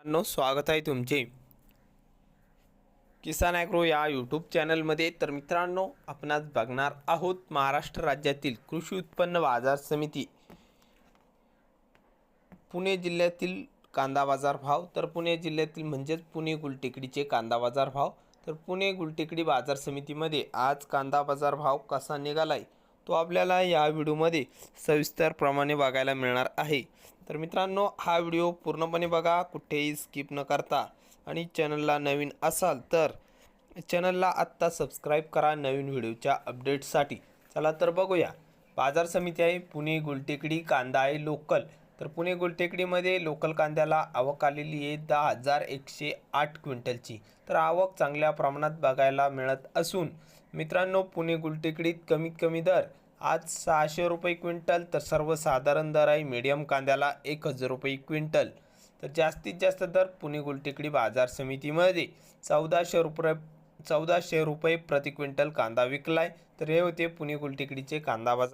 मित्रांनो स्वागत आहे तुमचे. किसान ॲग्रो या यूट्यूब चॅनलमध्ये. तर मित्रांनो आपणास बघणार आहोत महाराष्ट्र राज्यातील कृषी उत्पन्न बाजार समिती. पुणे जिल्ह्यातील कांदा बाजार भाव. तर पुणे जिल्ह्यातील म्हणजेच पुणे गुलटेकडीचे कांदा बाजार भाव. तर पुणे गुलटेकडी बाजार समितीमध्ये आज कांदा बाजार भाव कसा निघालाय? तो आपल्याला या व्हिडिओमध्ये सविस्तरप्रमाणे बघायला मिळणार आहे. तर मित्रांनो हा व्हिडिओ पूर्णपणे बघा कुठेही स्किप न करता. आणि चॅनलला नवीन असाल तर चॅनलला आत्ता सबस्क्राईब करा नवीन व्हिडिओच्या अपडेटसाठी चला तर बघूया. बाजार समिती आहे पुणे गुलटेकडी कांदा आहे लोकल. तर पुणे गुलटेकडीमध्ये लोकल कांद्याला आवक आलेली आहे दहा हजार एकशे आठ क्विंटलची. तर आवक चांगल्या प्रमाणात बघायला मिळत असून मित्रांनो पुणे गुलटेकडीत कमीत कमी दर आज सहाशे रुपये क्विंटल तर सर्वसाधारण दर आहे मीडियम कांद्याला एक हजार रुपये क्विंटल. तर जास्तीत जास्त दर पुणे गुलटेकडी बाजार समितीमध्ये चौदाशे रुपये चौदाशे रुपये प्रति क्विंटल कांदा विकलाय. तर हे होते पुणे गुलटेकडीचे कांदा बाजार.